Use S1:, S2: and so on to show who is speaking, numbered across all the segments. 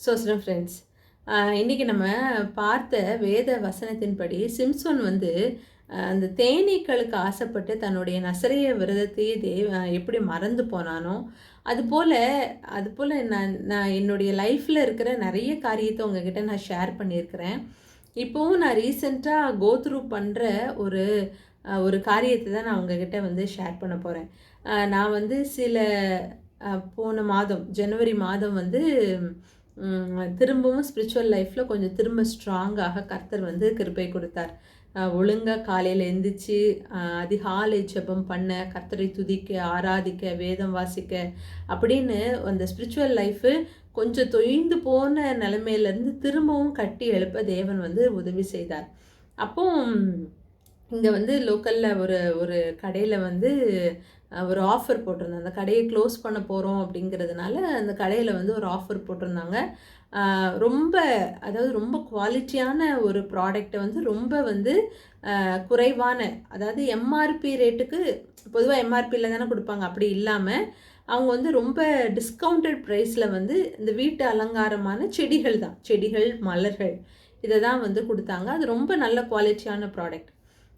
S1: சோசரம் friends இன்றைக்கி நம்ம பார்த்த வேத வசனத்தின்படி சிம்சோன் வந்து அந்த தேனீக்களுக்கு ஆசைப்பட்டு தன்னுடைய நசரைய விரதத்தையே தேவ எப்படி மறந்து போனானோ அதுபோல் அதுபோல் நான் நான் என்னுடைய லைஃப்பில் இருக்கிற நிறைய காரியத்தை உங்ககிட்ட நான் ஷேர் பண்ணியிருக்கிறேன். இப்போவும் நான் ரீசெண்டாக கோத்ரூ பண்ணுற ஒரு ஒரு காரியத்தை தான் நான் உங்ககிட்ட வந்து ஷேர் பண்ண போகிறேன் நான் வந்து சில போன மாதம் ஜனவரி மாதம் வந்து திரும்பவும் ஸ்பிரிச்சுவல் லைஃப்பில் கொஞ்சம் திரும்ப ஸ்ட்ராங்காக கர்த்தர் வந்து கிருப்பை கொடுத்தார். ஒழுங்காக காலையில் எந்திரிச்சு அதிகாலை ஜெபம் பண்ண கர்த்தரை துதிக்க ஆராதிக்க வேதம் வாசிக்க அப்படின்னு அந்த ஸ்பிரிச்சுவல் லைஃபு கொஞ்சம் தொய்ந்து போன நிலமையிலேருந்து திரும்பவும் கட்டி எழுப்ப தேவன் வந்து உதவி செய்தார். அப்போ இங்கே வந்து லோக்கலில் ஒரு ஒரு கடையில் வந்து ஒரு ஆஃபர் போட்டிருந்தாங்க. அந்த கடையை க்ளோஸ் பண்ண போகிறோம் அப்படிங்கிறதுனால அந்த கடையில் வந்து ஒரு ஆஃபர் போட்டிருந்தாங்க. ரொம்ப அதாவது ரொம்ப குவாலிட்டியான ஒரு ப்ராடக்டை வந்து ரொம்ப வந்து குறைவான அதாவது எம்ஆர்பி ரேட்டுக்கு பொதுவாக எம்ஆர்பியில் தானே கொடுப்பாங்க. அப்படி இல்லாமல் அவங்க வந்து ரொம்ப டிஸ்கவுண்டட் ப்ரைஸில் வந்து இந்த வீட்டு அலங்காரமான செடிகள் தான். செடிகள் மலர்கள் இதை தான் வந்து கொடுத்தாங்க. அது ரொம்ப நல்ல குவாலிட்டியான ப்ராடக்ட்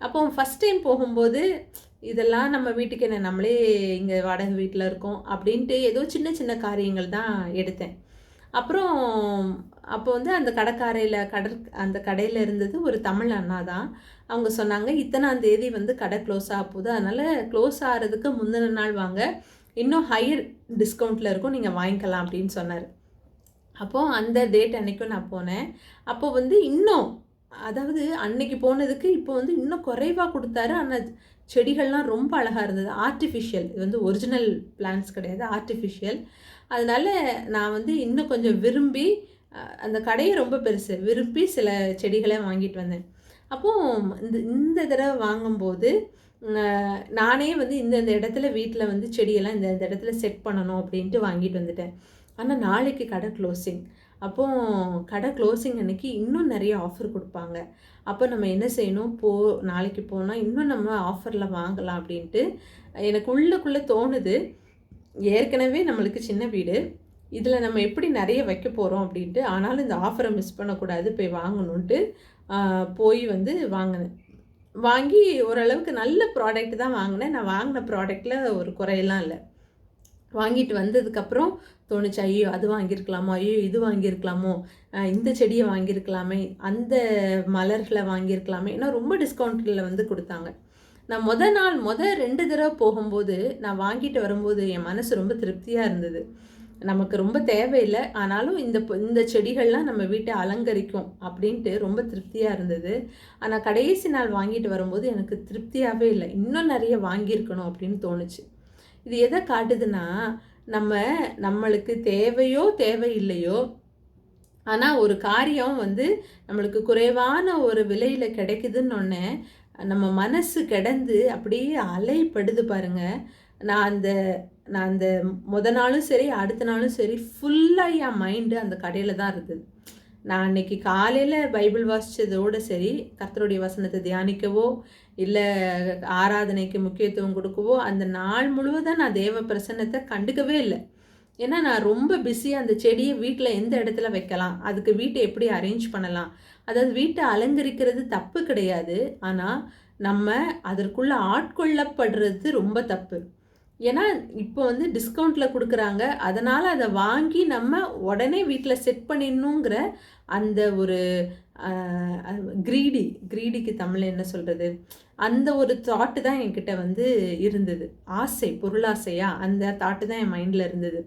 S1: அப்போ ஃபஸ்ட் டைம் போகும்போது இதெல்லாம் நம்ம வீட்டுக்கு என்ன நம்மளே இங்கே வாடகை வீட்டில் இருக்கோம் அப்படின்ட்டு ஏதோ சின்ன சின்ன காரியங்கள் தான் எடுத்தேன். அப்புறம் அப்போ வந்து அந்த கடைக்காரையில் கடற் அந்த கடையில் இருந்தது ஒரு தமிழ் அண்ணா தான். அவங்க சொன்னாங்க இத்தனாம் தேதி வந்து கடை க்ளோஸ் ஆக போகுது. அதனால் க்ளோஸ் ஆகிறதுக்கு முந்தின நாள் வாங்க. இன்னும் ஹையர் டிஸ்கவுண்ட்டில் இருக்கும் நீங்கள் வாங்கிக்கலாம் அப்படின்னு சொன்னார். அப்போது அந்த டேட் அன்றைக்கும் நான் போனேன். அப்போ வந்து இன்னும் அதாவது அன்னைக்கு போனதுக்கு இப்போ வந்து இன்னும் குறைவாக கொடுத்தாரு. ஆனால் செடிகள்லாம் ரொம்ப அழகாக இருந்தது. ஆர்டிஃபிஷியல் இது வந்து ஒரிஜினல் பிளான்ஸ் கிடையாது. ஆர்டிஃபிஷியல் அதனால் நான் வந்து இன்னும் கொஞ்சம் விரும்பி அந்த கடையை ரொம்ப பெருசு விரும்பி சில செடிகளை வாங்கிட்டு வந்தேன். அப்போது இந்த இந்த தடவை வாங்கும்போது நானே வந்து இந்தந்த இடத்துல வீட்டில் வந்து செடியெல்லாம் இந்த இடத்துல செட் பண்ணணும் அப்படின்ட்டு வாங்கிட்டு வந்துட்டேன். ஆனால் நாளைக்கு கடை க்ளோசிங் அப்போ கடை க்ளோசிங் அன்னைக்கு இன்னும் நிறைய ஆஃபர் கொடுப்பாங்க. அப்போ நம்ம என்ன செய்யணும்? போ நாளைக்கு போனால் இன்னும் நம்ம ஆஃபரில் வாங்கலாம் அப்படின்ட்டு எனக்கு உள்ளக்குள்ளே தோணுது. ஏற்கனவே நம்மளுக்கு சின்ன வீடு. இதில் நம்ம எப்படி நிறைய வைக்க போகிறோம் அப்படின்ட்டு ஆனாலும் இந்த ஆஃபரை மிஸ் பண்ணக்கூடாது போய் வாங்கணுன்ட்டு போய் வந்து வாங்கினேன். வாங்கி ஓரளவுக்கு நல்ல ப்ராடக்ட் தான் வாங்கினேன். நான் வாங்கின ப்ராடக்டில் ஒரு குறையெல்லாம் இல்லை. வாங்கிட்டு வந்ததுக்கப்புறம் தோணுச்சு ஐயோ அது வாங்கியிருக்கலாமோ ஐயோ இது வாங்கியிருக்கலாமோ இந்த செடியை வாங்கியிருக்கலாமே அந்த மலர்களை வாங்கியிருக்கலாமே ஏன்னா ரொம்ப டிஸ்கவுண்ட்டில் வந்து கொடுத்தாங்க. நான் முத நாள் முத ரெண்டு தடவை போகும்போது நான் வாங்கிட்டு வரும்போது என் மனசு ரொம்ப திருப்தியாக இருந்தது. நமக்கு ரொம்ப தேவையில்லை ஆனாலும் இந்த இந்த செடிகள்லாம் நம்ம வீட்டை அலங்கரிக்கும் அப்படின்ட்டு ரொம்ப திருப்தியாக இருந்தது. ஆனால் கடைசி நாள் வாங்கிட்டு வரும்போது எனக்கு திருப்தியாகவே இல்லை. இன்னும் நிறைய வாங்கியிருக்கணும் அப்படின்னு தோணுச்சு. இது எதை காட்டுதுன்னா நம்ம நம்மளுக்கு தேவையோ தேவையில்லையோ ஆனால் ஒரு காரியம் வந்து நம்மளுக்கு குறைவான ஒரு விலையில் கிடைக்குதுன்னு ஒன்னே நம்ம மனசு கிடந்து அப்படியே அலைப்படுது பாருங்க. நான் அந்த நான் அந்த முத நாளும் சரி அடுத்த நாளும் சரி ஃபுல்லாக என் மைண்டு அந்த கடையில் தான் இருந்தது. நான் அன்னைக்கு காலையில் பைபிள் வாசித்ததோடு சரி கர்த்தருடைய வசனத்தை தியானிக்கவோ இல்லை ஆராதனைக்கு முக்கியத்துவம் கொடுக்கவோ அந்த நாள் முழுவதும் நான் தேவ பிரசன்னத்தை கண்டுக்கவே இல்லை. ஏன்னா நான் ரொம்ப பிஸியாக அந்த செடியை வீட்டில் எந்த இடத்துல வைக்கலாம் அதுக்கு வீட்டை எப்படி அரேஞ்ச் பண்ணலாம் அதாவது வீட்டை அலங்கரிக்கிறது தப்பு கிடையாது. ஆனால் நம்ம அதற்குள்ளே ஆட்கொள்ளப்படுறது ரொம்ப தப்பு. ஏன்னா இப்போ வந்து டிஸ்கவுண்ட்டில் கொடுக்குறாங்க. அதனால் அதை வாங்கி நம்ம உடனே வீட்டில் செட் பண்ணிடணுங்கிற அந்த ஒரு க்ரீடி க்ரீடிக்கு தமிழ் என்ன சொல்கிறது அந்த ஒரு தாட்டு தான் என்கிட்ட வந்து இருந்தது. ஆசை பொருளாசையா அந்த தாட்டு தான் என் மைண்டில் இருந்தது.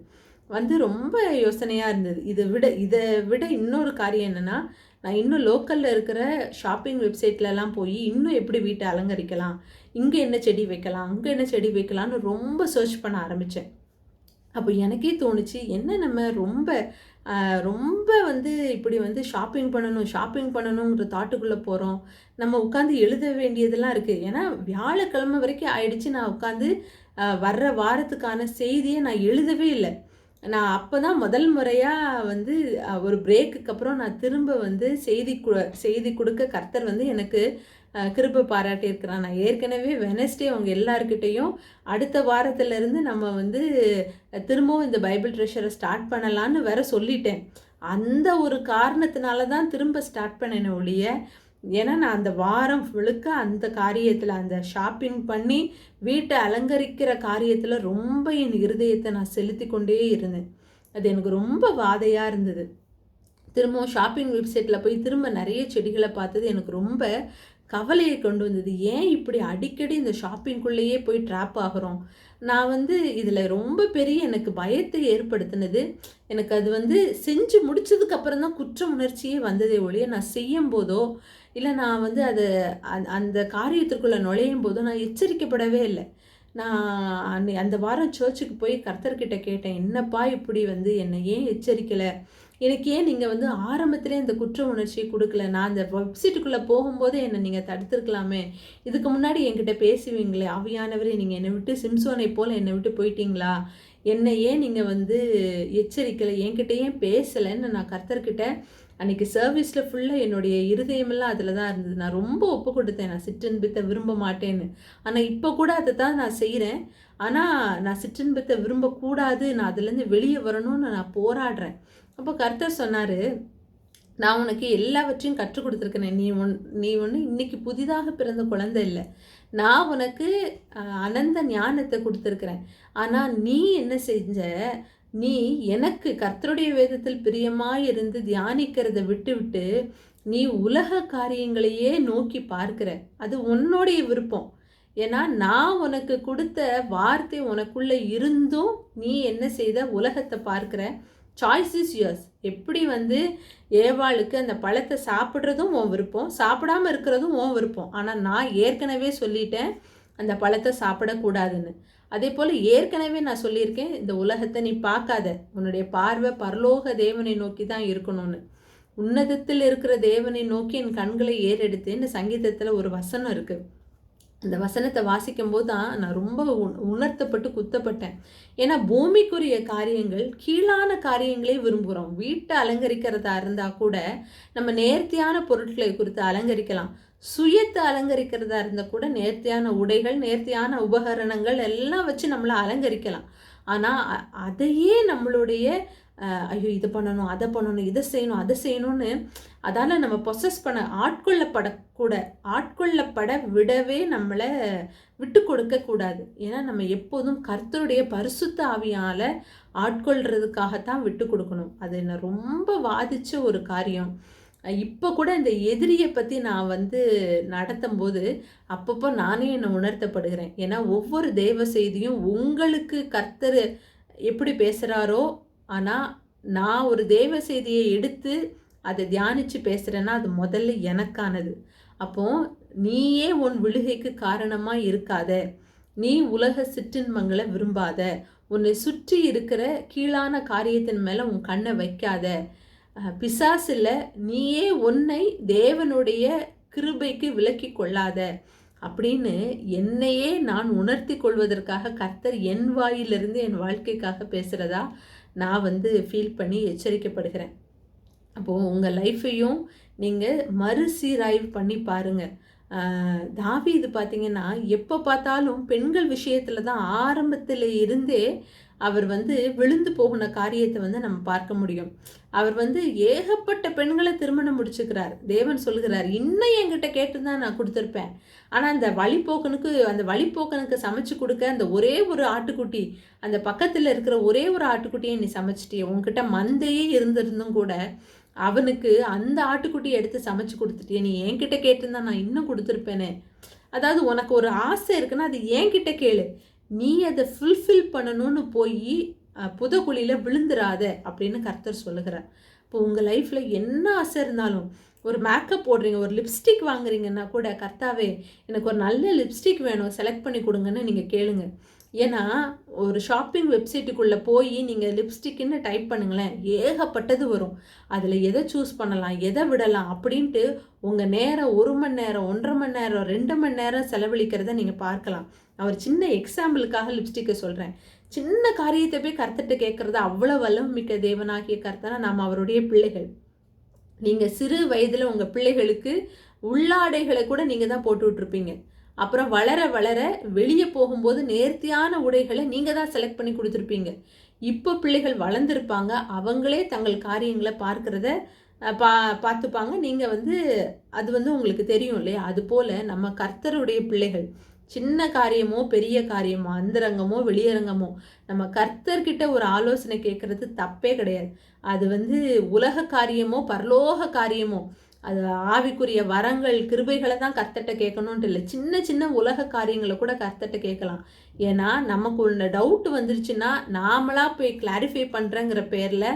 S1: வந்து ரொம்ப யோசனையாக இருந்தது. இதை விட இதை விட இன்னொரு காரியம் என்னென்னா நான் இன்னும் லோக்கலில் இருக்கிற ஷாப்பிங் வெப்சைட்லலாம் போய் இன்னும் எப்படி வீட்டை அலங்கரிக்கலாம்? இங்கே என்ன செடி வைக்கலாம்? அங்கே என்ன செடி வைக்கலாம்னு ரொம்ப சர்ச் பண்ண ஆரம்பித்தேன் அப்போ எனக்கே தோணுச்சு என்ன நம்ம ரொம்ப ரொம்ப வந்து இப்படி வந்து ஷாப்பிங் பண்ணணும் ஷாப்பிங் பண்ணணுங்கிற தாட்டுக்குள்ளே போகிறோம் நம்ம உட்காந்து எழுத வேண்டியதெல்லாம் இருக்குது ஏன்னா வியாழக்கிழமை வரைக்கும் ஆயிடுச்சு. நான் உட்காந்து வர்ற வாரத்துக்கான செய்தியை நான் எழுதவே இல்லை. நான் அப்போ தான் முதல் முறையாக வந்து ஒரு பிரேக்குக்கு அப்புறம் நான் திரும்ப வந்து செய்தி கு செய்தி கொடுக்க கர்த்தர் வந்து எனக்கு கிருப்பை பாராட்டியிருக்கிறான் நான் ஏற்கனவே வெனஸ்டே அவங்க எல்லாருக்கிட்டேயும் அடுத்த வாரத்திலேருந்து நம்ம வந்து திரும்பவும் இந்த பைபிள் ட்ரெஷரை ஸ்டார்ட் பண்ணலான்னு வேற சொல்லிட்டேன். அந்த ஒரு காரணத்தினால தான் திரும்ப ஸ்டார்ட் பண்ணினேன் ஒழிய ஏன்னா நான் அந்த வாரம் முழுக்க அந்த காரியத்தில் அந்த ஷாப்பிங் பண்ணி வீட்டை அலங்கரிக்கிற காரியத்தில் ரொம்ப என் இருதயத்தை நான் செலுத்தி கொண்டே இருந்தேன். அது எனக்கு ரொம்ப வாதையாக இருந்தது. திரும்பவும் ஷாப்பிங் வெப்சைட்டில் போய் திரும்ப நிறைய செடிகளை பார்த்தது எனக்கு ரொம்ப கவலையை கொண்டு வந்தது. ஏன் இப்படி அடிக்கடி இந்த ஷாப்பிங்குள்ளேயே போய் ட்ராப் ஆகிறோம்? நான் வந்து இதில் ரொம்ப பெரிய எனக்கு பயத்தை ஏற்படுத்தினது. எனக்கு அது வந்து செஞ்சு முடிச்சதுக்கப்புறம் தான் குற்ற உணர்ச்சியே வந்ததே ஒழிய நான் செய்யும் போதோ இல்லை நான் வந்து அதை அந்த காரியத்திற்குள்ளே நுழையும் போது நான் எச்சரிக்கப்படவே இல்லை. நான் அந்த வாரம் சர்ச்சுக்கு போய் கர்த்தர்கிட்ட கேட்டேன் என்னப்பா இப்படி வந்து என்னை ஏன் எச்சரிக்கலை? எனக்கு ஏன் நீங்கள் வந்து ஆரம்பத்திலே இந்த குற்ற உணர்ச்சியை கொடுக்கல? நான் அந்த வெப்சைட்டுக்குள்ளே போகும்போதே என்னை நீங்கள் தடுத்துருக்கலாமே. இதுக்கு முன்னாடி என்கிட்ட பேசுவீங்களே அவையானவரே நீங்கள் என்னை விட்டு சிம்சோனை போல் என்னை விட்டு போயிட்டீங்களா? என்னை ஏன் நீங்கள் வந்து எச்சரிக்கலை என்கிட்ட ஏன் பேசலைன்னு நான் கர்த்தர்கிட்ட அன்றைக்கி சர்வீஸில் ஃபுல்லாக என்னுடைய இருதயமெல்லாம் அதில் தான் இருந்தது. நான் ரொம்ப ஒப்பு கொடுத்தேன். நான் சிற்றன்பித்தை விரும்ப மாட்டேன்னு. ஆனால் இப்போ கூட அதை தான் நான் செய்கிறேன் ஆனால் நான் சிற்றின்பத்தை விரும்பக்கூடாது நான் அதுலேருந்து வெளியே வரணும்னு நான் போராடுறேன். அப்போ கர்த்தர் சொன்னார் நான் உனக்கு எல்லாவற்றையும் கற்றுக் கொடுத்துருக்கிறேன். நீ ஒன் நீ ஒன்று இன்னைக்கு புதிதாக பிறந்த குழந்தை இல்லை. நான் உனக்கு அனந்த ஞானத்தை கொடுத்துருக்குறேன். ஆனால் நீ என்ன செஞ்ச? நீ எனக்கு கர்த்தருடைய வேதத்தில் பிரியமாக இருந்து தியானிக்கிறத விட்டுவிட்டு நீ உலக காரியங்களையே நோக்கி பார்க்கிற. அது உன்னுடைய விருப்பம். ஏன்னா நான் உனக்கு கொடுத்த வார்த்தை உனக்குள்ளே இருந்தும் நீ என்ன செய்த? உலகத்தை பார்க்குற. சாய்ஸ் இஸ் யுவர்ஸ் எப்படி வந்து ஏவாளுக்கு அந்த பழத்தை சாப்பிட்றதும் உன் விருப்பம் சாப்பிடாம இருக்கிறதும் உன் விருப்பம். ஆனால் நான் ஏற்கனவே சொல்லிட்டேன் அந்த பழத்தை சாப்பிடக்கூடாதுன்னு. அதே போல் ஏற்கனவே நான் சொல்லியிருக்கேன் இந்த உலகத்தை நீ பார்க்காத. உன்னுடைய பார்வை பரலோக தேவனை நோக்கி தான் இருக்கணும்னு. உன்னதத்தில் இருக்கிற தேவனை நோக்கி என் கண்களை ஏறெடுத்து இந்த சங்கீதத்தில் ஒரு வசனம் இருக்குது அந்த வசனத்தை வாசிக்கும் போது தான் நான் ரொம்ப உணர்த்தப்பட்டு குத்தப்பட்டேன். ஏன்னா பூமிக்குரிய காரியங்கள் கீழான காரியங்களே விரும்புகிறோம் வீட்டை அலங்கரிக்கிறதா இருந்தால் கூட நம்ம நேர்த்தியான பொருட்களை குறித்து அலங்கரிக்கலாம். சுயத்தை அலங்கரிக்கிறதா இருந்தால் கூட நேர்த்தியான உடைகள் நேர்த்தியான உபகரணங்கள் எல்லாம் வச்சு நம்மளை அலங்கரிக்கலாம். ஆனால் அதையே நம்மளுடைய ஐயோ இது பண்ணணும் அதை பண்ணணும் இதை செய்யணும் அதை செய்யணும்னு அதால் நம்ம பொசஸ் பண்ண ஆட்கொள்ளப்படக்கூட ஆட்கொள்ளப்பட விடவே நம்மளை விட்டு கொடுக்கக்கூடாது ஏன்னா நம்ம எப்போதும் கர்த்தருடைய பரிசுத்த ஆவியால் ஆட்கொள்றதுக்காகத்தான் விட்டு கொடுக்கணும். அது என்ன ரொம்ப வாதித்த ஒரு காரியம். இப்போ கூட இந்த எதிரியை பற்றி நான் வந்து நடத்தும் போது அப்பப்போ நானே என்னை உணர்த்தப்படுகிறேன். ஏன்னா ஒவ்வொரு தெய்வ செய்தியும் உங்களுக்கு கர்த்தர் எப்படி பேசுகிறாரோ ஆனால் நான் ஒரு தெய்வ செய்தியை எடுத்து அதை தியானித்து பேசுகிறேன்னா அது முதல்ல எனக்கானது. அப்போது நீயே உன் விழுகைக்கு காரணமாக இருக்காத. நீ உலக சிற்றின்பங்களை விரும்பாத. உன்னை சுற்றி இருக்கிற கீழான காரியத்தின் மேலே உன் கண்ணை வைக்காத. பிசாசில் நீயே உன்னை தேவனுடைய கிருபைக்கு விலக்கி கொள்ளாத அப்படின்னு என்னையே நான் உணர்த்தி கொள்வதற்காக கர்த்தர் என் வாயிலிருந்து என் வாழ்க்கைக்காக பேசுகிறதா நான் வந்து ஃபீல் பண்ணி எச்சரிக்கப்படுகிறேன். அப்போது உங்கள் லைஃப்பையும் நீங்கள் மறுசீராய்வு பண்ணி பாருங்கள் தாவி இது பார்த்தீங்கன்னா எப்போ பார்த்தாலும் பெண்கள் விஷயத்தில் தான் ஆரம்பத்தில் இருந்தே அவர் வந்து விழுந்து போகின காரியத்தை வந்து நம்ம பார்க்க முடியும். அவர் வந்து ஏகப்பட்ட பெண்களை திருமணம் முடிச்சுக்கிறார். தேவன் சொல்கிறார் இன்னும் என்கிட்ட கேட்டு தான் நான் கொடுத்துருப்பேன். ஆனால் அந்த வழிப்போக்கனுக்கு அந்த வழிப்போக்கனுக்கு சமைச்சு கொடுக்க அந்த ஒரே ஒரு ஆட்டுக்குட்டி அந்த பக்கத்தில் இருக்கிற ஒரே ஒரு ஆட்டுக்குட்டியை நீ சமைச்சிட்டிய. உங்ககிட்ட மந்தையே இருந்திருந்தும் கூட அவனுக்கு அந்த ஆட்டுக்குட்டியை எடுத்து சமைச்சு கொடுத்துட்டியே. நீ என்கிட்ட கேட்டிருந்தா நான் இன்னும் கொடுத்துருப்பேனே. அதாவது உனக்கு ஒரு ஆசை இருக்குன்னா அது என்கிட்ட கேளு. நீ அதை ஃபுல்ஃபில் பண்ணணும்னு போய் புதகுழியில் விழுந்துராத அப்படின்னு கர்த்தர் சொல்லுகிறார். இப்போ உங்கள் லைஃப்பில் என்ன ஆசை இருந்தாலும் ஒரு மேக்கப் போடுறீங்க ஒரு லிப்ஸ்டிக் வாங்குறீங்கன்னா கூட கர்த்தாவே எனக்கு ஒரு நல்ல லிப்ஸ்டிக் வேணும் செலக்ட் பண்ணி கொடுங்கன்னு நீங்கள் கேளுங்க. ஏன்னா ஒரு ஷாப்பிங் வெப்சைட்டுக்குள்ளே போய் நீங்கள் லிப்ஸ்டிக்குன்னு டைப் பண்ணுங்களேன் ஏகப்பட்டது வரும். அதில் எதை சூஸ் பண்ணலாம் எதை விடலாம் அப்படின்ட்டு உங்கள் நேரம் ஒரு மணி நேரம் ஒன்றரை மணி நேரம் ரெண்டு மணி நேரம் செலவழிக்கிறத நீங்கள் பார்க்கலாம். அவர் சின்ன எக்ஸாம்பிளுக்காக லிப்ஸ்டிக்கை சொல்கிறேன் சின்ன காரியத்தை போய் கர்த்தர்கிட்ட கேட்குறது அவ்வளோ வல்லம் மிக்க தேவனாகிய கர்த்தனா நாம் அவருடைய பிள்ளைகள். நீங்கள் சிறு வயதில் உங்கள் பிள்ளைகளுக்கு உள்ளாடைகளை கூட நீங்கள் தான் போட்டு விட்ருப்பீங்க அப்புறம் வளர வளர வெளியே போகும்போது நேர்த்தியான உடைகளை நீங்கள் தான் செலக்ட் பண்ணி கொடுத்துருப்பீங்க. இப்போ பிள்ளைகள் வளர்ந்துருப்பாங்க அவங்களே தங்கள் காரியங்களை பார்க்குறத பா பார்த்துப்பாங்க. நீங்கள் வந்து அது வந்து உங்களுக்கு தெரியும் இல்லையா? அதுபோல் நம்ம கர்த்தருடைய பிள்ளைகள். சின்ன காரியமோ பெரிய காரியமோ அந்தரங்கமோ வெளியரங்கமோ நம்ம கர்த்தர்கிட்ட ஒரு ஆலோசனை கேட்குறது தப்பே கிடையாது. அது வந்து உலக காரியமோ பரலோக காரியமோ அது ஆவிக்குரிய வரங்கள் கிருபைகளை தான் கர்த்தட்ட கேட்கணுன்ட்டு இல்லை. சின்ன சின்ன உலக காரியங்களை கூட கர்த்தட்ட கேட்கலாம். ஏன்னா நமக்கு உள்ள டவுட் வந்துருச்சுன்னா நாமளாக போய் கிளாரிஃபை பண்ணுறேங்கிற பேரில்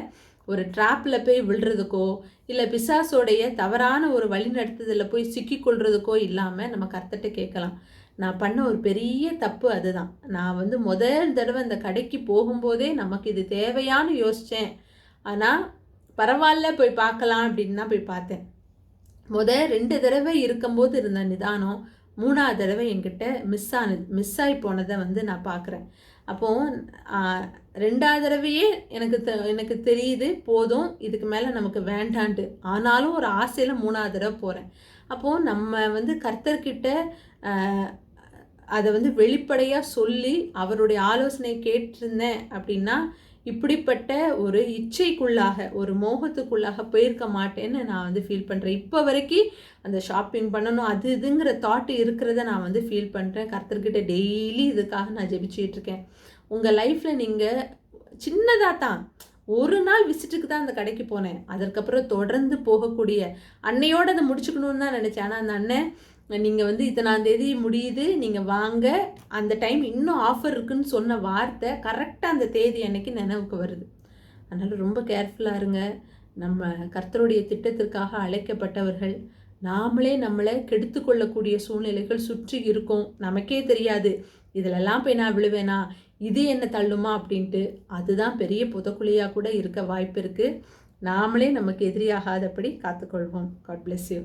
S1: ஒரு ட்ராப்பில் போய் விழுறதுக்கோ இல்லை பிசாசோடைய தவறான ஒரு வழிநடத்துதலில் போய் சிக்கிக்கொள்றதுக்கோ இல்லாமல் நம்ம கர்த்தட்ட கேட்கலாம். நான் பண்ண ஒரு பெரிய தப்பு அதுதான். நான் வந்து முதல் தடவை அந்த கடைக்கு போகும்போதே நமக்கு இது தேவையான்னு யோசித்தேன் ஆனால் பரவாயில்ல போய் பார்க்கலாம் அப்படின்னு தான் போய் பார்த்தேன். முத ரெண்டு தடவை இருக்கும்போது இருந்த நிதானம் மூணாவது தடவை என்கிட்ட மிஸ் ஆனது மிஸ் ஆகி போனதை வந்து நான் பார்க்குறேன். அப்போது ரெண்டாவது தடவையே எனக்கு த எனக்கு தெரியுது போதும் இதுக்கு மேலே நமக்கு வேண்டான்ட்டு. ஆனாலும் ஒரு ஆசையில் மூணாவது தடவை போகிறேன் அப்போது நம்ம வந்து கர்த்தர்கிட்ட அதை வந்து வெளிப்படையாக சொல்லி அவருடைய ஆலோசனை கேட்டிருந்தேன் அப்படின்னா இப்படிப்பட்ட ஒரு இச்சைக்குள்ளாக ஒரு மோகத்துக்குள்ளாக போயிருக்க மாட்டேன்னு நான் வந்து ஃபீல் பண்ணுறேன் இப்போ வரைக்கும் அந்த ஷாப்பிங் பண்ணணும் அது இதுங்கிற தாட்டு இருக்கிறத நான் வந்து ஃபீல் பண்ணுறேன் கர்த்தர்கிட்ட டெய்லி இதுக்காக நான் ஜெபிச்சுட்டு இருக்கேன். உங்கள் லைஃப்பில் நீங்கள் சின்னதாக தான் ஒரு நாள் விசிட்டுக்கு தான் அந்த கடைக்கு போனேன். அதற்கப்புறம் தொடர்ந்து போகக்கூடிய அன்னையோடு அதை முடிச்சுக்கணுன்னு தான் நினச்சேன். ஆனால் அந்த அண்ணன் நீங்கள் வந்து இத்தனாம் தேதி முடியுது நீங்கள் வாங்க. அந்த டைம் இன்னும் ஆஃபர் இருக்குன்னு சொன்ன வார்த்தை கரெக்டாக அந்த தேதி அன்னைக்கு நினைவுக்கு வருது. அதனால் ரொம்ப கேர்ஃபுல்லாக இருங்க. நம்ம கர்த்தருடைய திட்டத்திற்காக அழைக்கப்பட்டவர்கள் நாமளே நம்மளை கெடுத்து கொள்ளக்கூடிய சூழ்நிலைகள் சுற்றி இருக்கும். நமக்கே தெரியாது இதிலெல்லாம் போய் நான் விழுவேனா? இது என்ன தள்ளுமா? அப்படின்ட்டு. அதுதான் பெரிய புதக்குழியாக கூட இருக்க வாய்ப்பு இருக்குது நாமளே நமக்கு எதிரியாகாதபடி காத்துக்கொள்வோம். God bless you